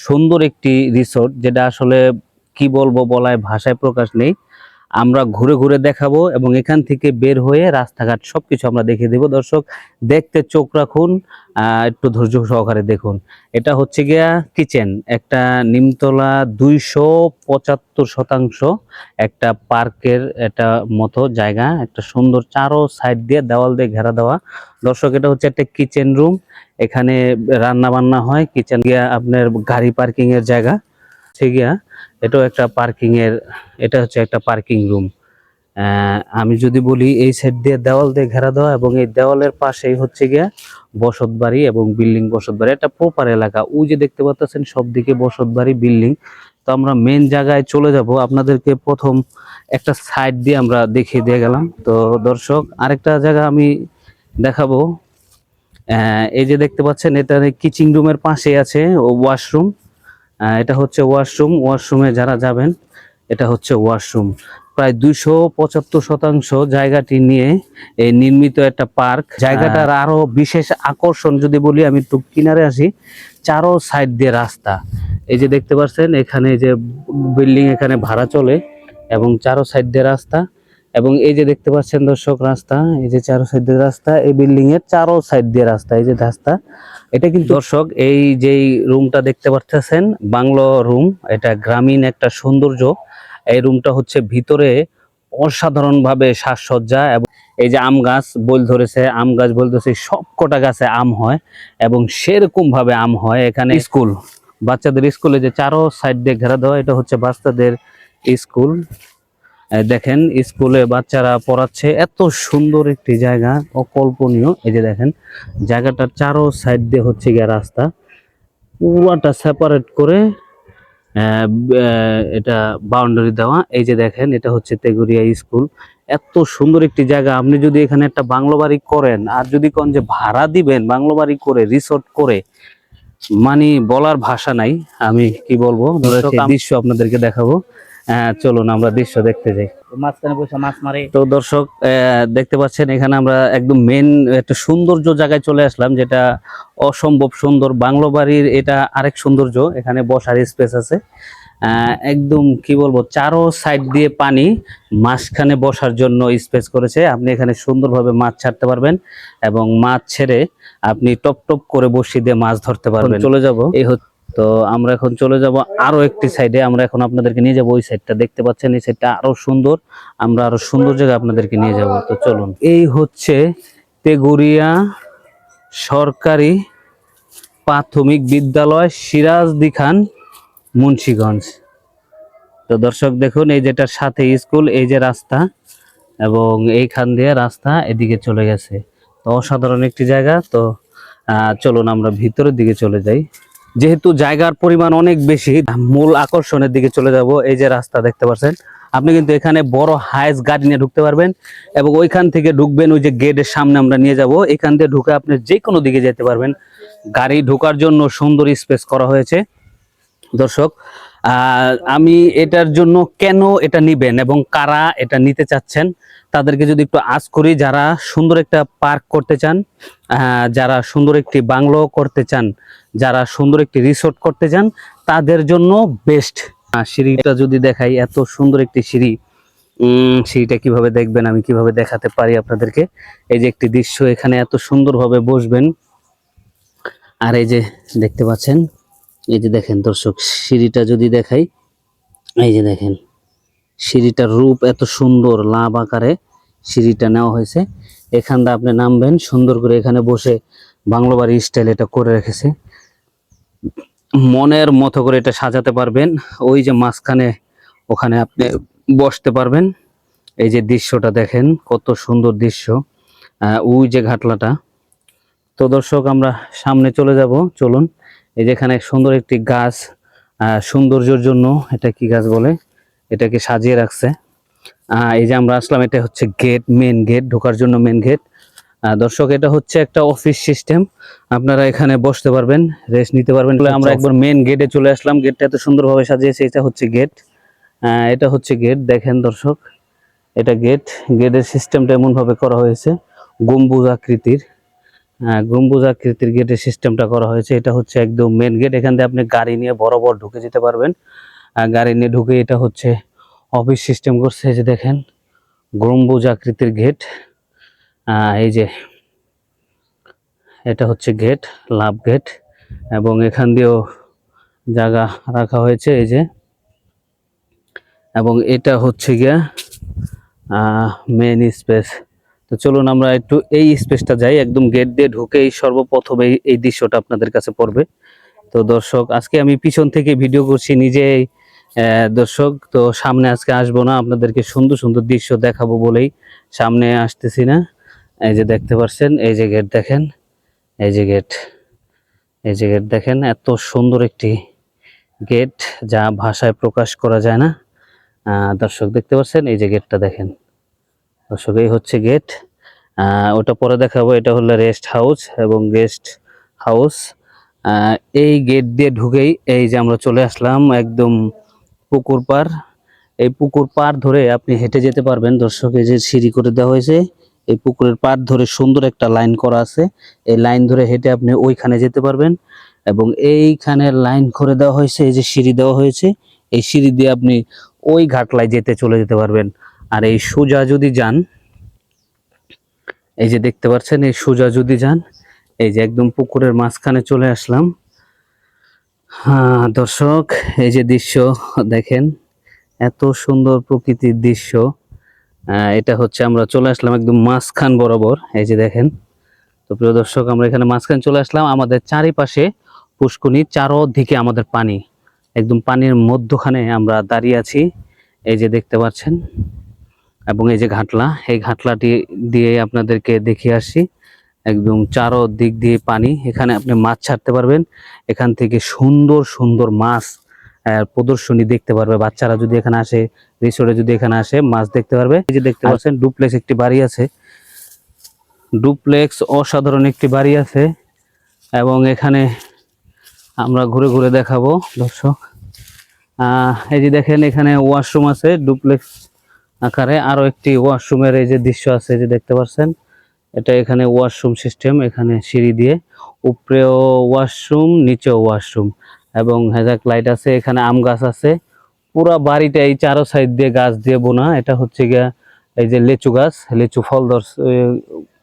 সুন্দর একটি রিসোর্ট যেটা আসলে কি বলব বলায় ভাষায় প্রকাশ নেই। আমরা ঘুরে ঘুরে দেখাবো এবং এখান থেকে বের হয়ে রাস্তাঘাট সবকিছু আমরা দেখিয়ে দেবো। দর্শক, দেখতে চোখ রাখুন একটু ধৈর্য সহকারে দেখুন। এটা হচ্ছে গিয়া কিচেন, একটা নিমতলা দুইশো পঁচাত্তর শতাংশ একটা পার্কের একটা মতো জায়গা, একটা সুন্দর চারো সাইড দিয়ে দেওয়াল দিয়ে ঘেরা দেওয়া। দর্শক, এটা হচ্ছে একটা কিচেন রুম। এখানে রান্না বান্না হয়, কিচেন গিয়া আপনার গাড়ি পার্কিং এর জায়গা। হচ্ছে গিয়া, এটাও একটা পার্কিং এর, এটা হচ্ছে একটা পার্কিং রুম আমি যদি বলি এই সাইড দিয়ে দেওয়াল দিয়ে ঘেরা দেওয়া এবং এই দেওয়ালের পাশেই হচ্ছে গিয়া বসত বাড়ি এবং বিল্ডিং বসত বাড়ি। একটা প্রপার এলাকা। ওই যে দেখতে পাচ্ছেন সব দিকে বসত বাড়ি বিল্ডিং তো আমরা মেন জায়গায় চলে যাব। আপনাদেরকে প্রথম একটা সাইড দিয়ে আমরা দেখিয়ে দিয়ে গেলাম। তো দর্শক, আরেকটা জায়গা আমি দেখাবো। এই যে দেখতে পাচ্ছেন, এটা কিচিং রুমের পাশে আছে ওয়াশরুম এটা হচ্ছে ওয়াশরুম। ওয়াশরুমে যারা যাবেন এটা হচ্ছে ওয়াশরুম। প্রায় দুইশো পঁচাত্তর শতাংশ জায়গাটি নিয়ে এই নির্মিত একটা পার্ক। জায়গাটার আরও বিশেষ আকর্ষণ যদি বলি আমি একটু কিনারে আসি চারো সাইড দিয়ে রাস্তা। এই যে দেখতে পাচ্ছেন এখানে যে বিল্ডিং এখানে ভাড়া চলে এবং চারো সাইড দিয়ে রাস্তা। এবং এই যে দেখতে পাচ্ছেন দর্শক রাস্তা এই যে চারো সাইড দিয়ে রাস্তা এই বিল্ডিং এর চারো সাইড দিয়ে রাস্তা এই যে রাস্তা এটা কিন্তু দর্শক এই যেই রুমটা দেখতে পাচ্ছেন বাংলো রুম এটা গ্রামীণ একটা সৌন্দর্য। এই রুমটা হচ্ছে ভিতরে অসাধারণ ভাবে সাজসজ্জা এবং এই যে আম গাছ বল ধরেছে আম গাছ বল ধরেছে সব কটা গাছে আম হয় এবং সেরকম ভাবে আম হয় এখানে। স্কুল। বাচ্চাদের স্কুলে যে চারো সাইড দিয়ে ঘেরা দেওয়া এটা হচ্ছে বাচ্চাদের স্কুল। দেখেন স্কুলে বাচ্চারা পড়াচ্ছে। এত সুন্দর একটি জায়গা অকল্পনীয়। এই যে দেখেন জায়গাটার চারো সাইড দিয়ে হচ্ছে গিয়ে রাস্তা। পুরাটা সেপারেট করে এটা বাউন্ডারি দেওয়া। এই যে দেখেন এটা হচ্ছে তেগুরিয়া স্কুল। এত সুন্দর একটি জায়গা। আপনি যদি এখানে একটা বাংলো বাড়ি করেন আর যদি কোন যে ভাড়া দিবেন বাংলো বাড়ি করে রিসোর্ট করে মানে বলার ভাষা নাই। আমি কি বলব? দৃশ্য আপনাদেরকে দেখাবো। চলুন আমরা দৃশ্য দেখতে যাই। মাঝখানে বসে মাছ মারে। তো দর্শক দেখতে পাচ্ছেন এখানে আমরা একদম মেন একটা সৌন্দর্য জায়গায় চলে আসলাম যেটা অসম্ভব সুন্দর। বাংলো বাড়ির এটা আরেক সৌন্দর্য এখানে বসার স্পেস আছে। একদম কি বলব চারো সাইড দিয়ে পানি মাঝখানে বসার জন্য স্পেস করেছে। আপনি এখানে সুন্দরভাবে মাছ ছাড়তে পারবেন এবং মাছ ছেড়ে আপনি টপ টপ করে বসি দিয়ে মাছ ধরতে পারবেন। চলে যাব। এই হচ্ছে তো আমরা এখন চলে যাব আরও একটি সাইডে আমরা এখন আপনাদেরকে নিয়ে যাব ওই সাইডটা দেখতে পাচ্ছেন, এই সাইডটা আরও সুন্দর। আমরা আরও সুন্দর জায়গায় আপনাদেরকে নিয়ে যাব। তো চলুন। এই হচ্ছে তেগুরিয়া সরকারি প্রাথমিক বিদ্যালয় সিরাজদি খান মুন্সিগঞ্জ। তো দর্শক দেখুন, এই যেটার সাথে স্কুল, এই যে রাস্তা এবং এইখান দিয়ে রাস্তা এদিকে চলে গেছে। তো অসাধারণ একটি জায়গা। তো চলুন আমরা ভিতরের দিকে চলে যাই। যেহেতু জায়গার পরিমাণ অনেক বেশি, মূল আকর্ষণের দিকে চলে যাব এই যে রাস্তা, দেখতে পাচ্ছেন? আপনি কিন্তু এখানে বড় হাইস গাড়ি নিয়ে ঢুকতে পারবেন এবং ওইখান থেকে ঢুকবেন, ওই যে গেটের সামনে আমরা নিয়ে যাব। এখান থেকে ঢুকে আপনি যে কোনো দিকে যেতে পারবেন। গাড়ি ঢোকার জন্য সুন্দর স্পেস করা হয়েছে। দর্শক আমি এটার জন্য কেন এটা নিবেন এবং কারা এটা নিতে চাচ্ছেন, তাদেরকে যদি একটু আজ করি, যারা সুন্দর একটা পার্ক করতে চান যারা সুন্দর একটি বাংলো করতে চান, যারা সুন্দর একটি রিসোর্ট করতে চান, তাদের জন্য বেস্ট। সিঁড়িটা যদি দেখাই, এত সুন্দর একটি সিঁড়ি। সিঁড়িটা কীভাবে দেখবেন, আমি কীভাবে দেখাতে পারি আপনাদেরকে? এই যে একটি দৃশ্য, এখানে এত সুন্দরভাবে বসবেন। আর এই যে দেখতে পাচ্ছেন এই যে দেখেন দর্শক, সিঁড়িটা যদি দেখাই, এই যে দেখেন, সিঁড়িটার রূপ এত সুন্দর, লাভ আকারে সিঁড়িটা নেওয়া হয়েছে। এখান দিয়ে আপনি নামবেন, সুন্দর করে এখানে বসে বাংলো বাড়ি স্টাইল এটা করে রেখেছে। মনের মতো করে এটা সাজাতে পারবেন, ওই যে মাঝখানে ওখানে আপনি বসতে পারবেন। এই যে দৃশ্যটা দেখেন, কত সুন্দর দৃশ্য ওই যে ঘাটলাটা। তো দর্শক, আমরা সামনে চলে যাব, চলুন। এই যে এখানে সুন্দর একটি গাছ আহ, সৌন্দর্যের জন্য এটা কি গাছ বলে? এটাকে সাজিয়ে রাখছে। এই যে আমরা আসলাম এটা হচ্ছে গেট মেন গেট ঢোকার জন্য মেন গেট দর্শক এটা হচ্ছে একটা অফিস সিস্টেম আপনারা এখানে বসতে পারবেন রেস্ট নিতে পারবেন। আমরা একবার মেন গেটে চলে আসলাম। গেটটা এত সুন্দরভাবে সাজিয়েছে এটা হচ্ছে গেট এটা হচ্ছে গেট দেখেন দর্শক। এটা গেট গেটের সিস্টেমটা এমন ভাবে করা হয়েছে গম্বুজ আকৃতির। আহ, গম্বুজ আকৃতির গেটের সিস্টেমটা করা হয়েছে। এটা হচ্ছে একদম মেন গেট এখান থেকে আপনি গাড়ি নিয়ে বরাবর ঢুকে যেতে পারবেন। গাড়ি নিয়ে ঢুকে এটা হচ্ছে অফিস সিস্টেম করছে। এই যে দেখেন গম্বুজ আকৃতির গেট এই যে এটা হচ্ছে গেট লাভ গেট এবং এখান দিয়েও জায়গা রাখা হয়েছে এই যে। এবং এটা হচ্ছে গিয়া মেন স্পেস তো চলুন আমরা একটু এই স্পেসটা যাই, একদম গেট দিয়ে ঢুকেই সর্বপ্রথম এই এই দৃশ্যটা আপনাদের কাছে পড়বে। তো দর্শক, আজকে আমি পিছন থেকে ভিডিও করছি নিজেই। দর্শক, তো সামনে আজকে আসব না, আপনাদেরকে সুন্দর সুন্দর দৃশ্য দেখাবো বলেই সামনে আসতেছি না। এই যে দেখতে পাচ্ছেন, এই যে গেট দেখেন, এই যে গেট এই যে গেট দেখেন, এত সুন্দর একটি গেট যা ভাষায় প্রকাশ করা যায় না। দর্শক, দেখতে পাচ্ছেন, এই যে গেটটা দেখেন। দর্শক হচ্ছে গেট ওটা পরে দেখাবো, এটা হলো রেস্ট হাউস এবং গেস্ট হাউস এই গেট দিয়ে ঢুকেই এই যে আমরা চলে আসলাম একদম পুকুর পার এই পুকুর পার ধরে আপনি হেঁটে যেতে পারবেন। দর্শক, এই যে সিঁড়ি করে দেওয়া হয়েছে, এই পুকুরের পার ধরে সুন্দর একটা লাইন করা আছে। এই লাইন ধরে হেঁটে আপনি ওইখানে যেতে পারবেন এবং এইখানে লাইন করে দেওয়া হয়েছে, এই যে সিঁড়ি দেওয়া হয়েছে, এই সিঁড়ি দিয়ে আপনি ওই ঘাটলায় যেতে চলে যেতে পারবেন। আর এই সোজা যদি যান, এই যে দেখতে পাচ্ছেন, এই সোজা যদি যান, এই যে একদম পুকুরের মাঝখানে চলে আসলাম। হ্যাঁ দর্শক, এই যে দৃশ্য, দেখেন, এত সুন্দর প্রকৃতির দৃশ্য। এটা হচ্ছে আমরা চলে আসলাম একদম মাঝখান বরাবর, এই যে দেখেন। তো প্রিয় দর্শক, আমরা এখানে মাঝখান চলে আসলাম। আমাদের চারিপাশে পুষ্কনি চারোদিকে আমাদের পানি, একদম পানির মধ্যখানে আমরা দাঁড়িয়ে আছি। এই যে দেখতে পাচ্ছেন এবং এই যে ঘাটলা এই ঘাটলাটি দিয়ে আপনাদেরকে দেখিয়ে আসি। একদম চারো দিক দিয়ে পানি এখানে আপনি মাছ ছাড়তে পারবেন। এখান থেকে সুন্দর সুন্দর মাছ প্রদর্শনী দেখতে পারবে। বাচ্চারা যদি এখানে আসে রিসোর্টে যদি এখানে আসে মাছ দেখতে পারবে। এই যে দেখতে পাচ্ছেন ডুপ্লেক্স একটি বাড়ি আছে। ডুপ্লেক্স অসাধারণ একটি বাড়ি আছে। এবং এখানে আমরা ঘুরে ঘুরে দেখাবো দর্শক। আহ, এই যে দেখেন এখানে ওয়াশরুম আছে ডুপ্লেক্স আকারে আরও একটি ওয়াশরুমের এই যে দৃশ্য আছে যে দেখতে পাচ্ছেন, এটা এখানে ওয়াশরুম সিস্টেম এখানে সিঁড়ি দিয়ে। উপরেও ওয়াশরুম নিচেও ওয়াশরুম এবং হেজাক লাইট আছে, এখানে আম গাছ আছে। পুরা বাড়িটা এই চারো সাইড দিয়ে গাছ দিয়ে বোনা, এটা হচ্ছে গিয়া এই যে লিচু গাছ, লিচু ফল ধরছে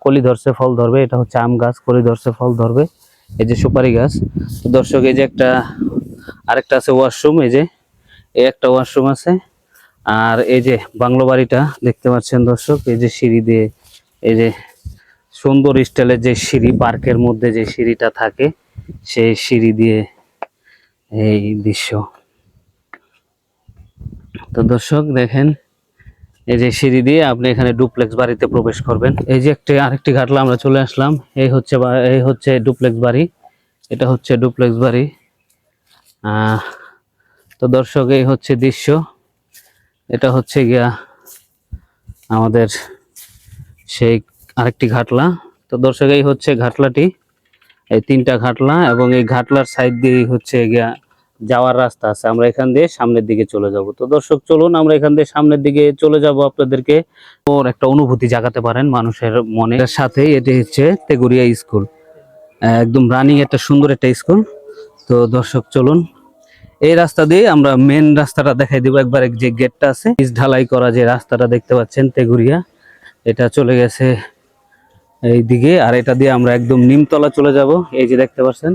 কলি ধরছে, ফল ধরবে, এটা হচ্ছে আম গাছ, কলি ধরছে, ফল ধরবে। এই যে সুপারি গাছ। দর্শক, এই যে একটা, আরেকটা আছে ওয়াশরুম এই যে, এই একটা ওয়াশরুম আছে। আর এই যে বাংলো বাড়িটা দেখতে পাচ্ছেন দর্শক, এই যে সিঁড়ি দিয়ে, এই যে সুন্দর স্টাইলের যে সিঁড়ি, পার্কের মধ্যে যে সিঁড়িটা থাকে, সেই সিঁড়ি দিয়ে এই দৃশ্য। তো দর্শক দেখেন, এই যে সিঁড়ি দিয়ে আপনি এখানে ডুপ্লেক্স বাড়িতে প্রবেশ করবেন। এই যে একটি আরেকটি ঘাটলা আমরা চলে আসলাম, এই হচ্ছে এই হচ্ছে ডুপ্লেক্স বাড়ি, এটা হচ্ছে ডুপ্লেক্স বাড়ি। তো দর্শক, এই হচ্ছে দৃশ্য। এটা হচ্ছে গিয়া আমাদের সেই আরেকটি ঘাটলা। তো দর্শক, এই হচ্ছে ঘাটলাটি। এই তিনটা ঘাটলা এবং এই ঘাটলার সাইড দিয়ে হচ্ছে গিয়া যাওয়ার রাস্তা আছে। আমরা এখান দিয়ে সামনের দিকে চলে যাব। তো দর্শক, চলুন আমরা এখান দিয়ে সামনের দিকে চলে যাব আপনাদেরকে। ওর একটা অনুভূতি জাগাতে পারেন মানুষের মনে। সাথে এটি হচ্ছে তেগুরিয়া স্কুল। একদম রানিং একটা সুন্দর একটা স্কুল। তো দর্শক, চলুন। এই রাস্তা দিয়ে আমরা মেন রাস্তাটা দেখাই দিব। একবার এক যে গেটটা আছে ঢালাই করা যে রাস্তাটা দেখতে পাচ্ছেন তেগুরিয়া এটা চলে গেছে এই দিকে। আর এটা দিয়ে আমরা একদম নিমতলা চলে যাব। এই যে দেখতে পাচ্ছেন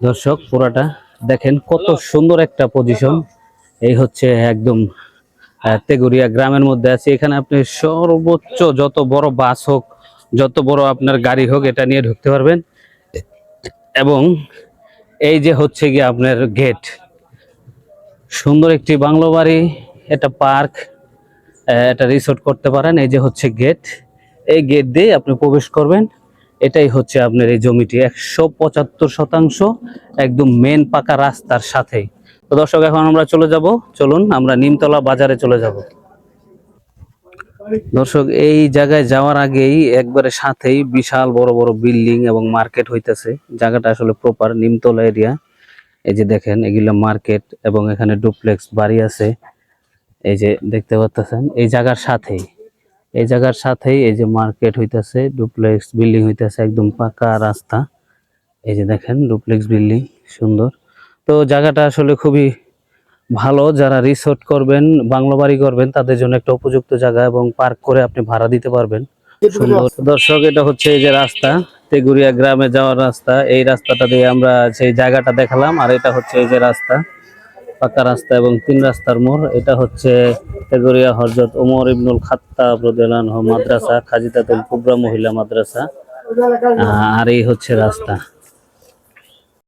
দর্শক পুরাটা দেখেন কত সুন্দর একটা পজিশন এই হচ্ছে একদম আহ, তেগুরিয়া গ্রামের মধ্যে আছে। এখানে আপনি সর্বোচ্চ যত বড় বাস হোক যত বড় আপনার গাড়ি হোক এটা নিয়ে ঢুকতে পারবেন। এবং এই যে হচ্ছে গিয়ে আপনার গেট সুন্দর একটি বাংলো বাড়ি, এটা পার্ক এটা রিসোর্ট করতে পারেন, এই যে হচ্ছে গেট এই গেট দিয়ে আপনি প্রবেশ করবেন, এটাই হচ্ছে আপনার এই জমিটি, একশো পঁচাত্তর শতাংশ একদম মেন পাকা রাস্তার সাথেই। তো দর্শক, এখন আমরা চলে যাব, চলুন, আমরা নিমতলা বাজারে চলে যাব। দর্শক, এই জায়গায় যাওয়ার আগেই একবারে সাথেই বিশাল বড় বড় বিল্ডিং এবং মার্কেট হইতেছে। জায়গাটা আসলে প্রপার নিমতলা এরিয়া এই যে দেখেন, এগুলো মার্কেট এবং এখানে ডুপ্লেক্স বাড়ি আছে। এই যে দেখতে পাচ্ছেন এই জায়গার সাথেই, এই জায়গার সাথেই এই যে মার্কেট হইতাছে ডুপ্লেক্স বিল্ডিং হইতাছে, একদম পাকা রাস্তা। এই যে দেখেন ডুপ্লেক্স বিল্ডিং, সুন্দর। তো জায়গাটা আসলে খুবই ভালো যারা রিসোর্ট করবেন বাংলো বাড়ি করবেন তাদের জন্য একটা উপযুক্ত জায়গা এবং পার্ক করে আপনি ভাড়া দিতে পারবেন। সুন্দর। দর্শক এটা হচ্ছে এই যে রাস্তা তেগুড়িয়া গ্রামে যাওয়ার রাস্তা। এই রাস্তাটা দিয়ে আমরা সেই জায়গাটা দেখালাম আর এটা হচ্ছে এই যে রাস্তা পাকা রাস্তা এবং তিন রাস্তার মোড়। এটা হচ্ছে তেগুড়িয়া হজরত ওমর ইবনুল খাত্তা মাদ্রাসা খাজিদাতুল কুবরা মহিলা মাদ্রাসা। আর এই হচ্ছে রাস্তা।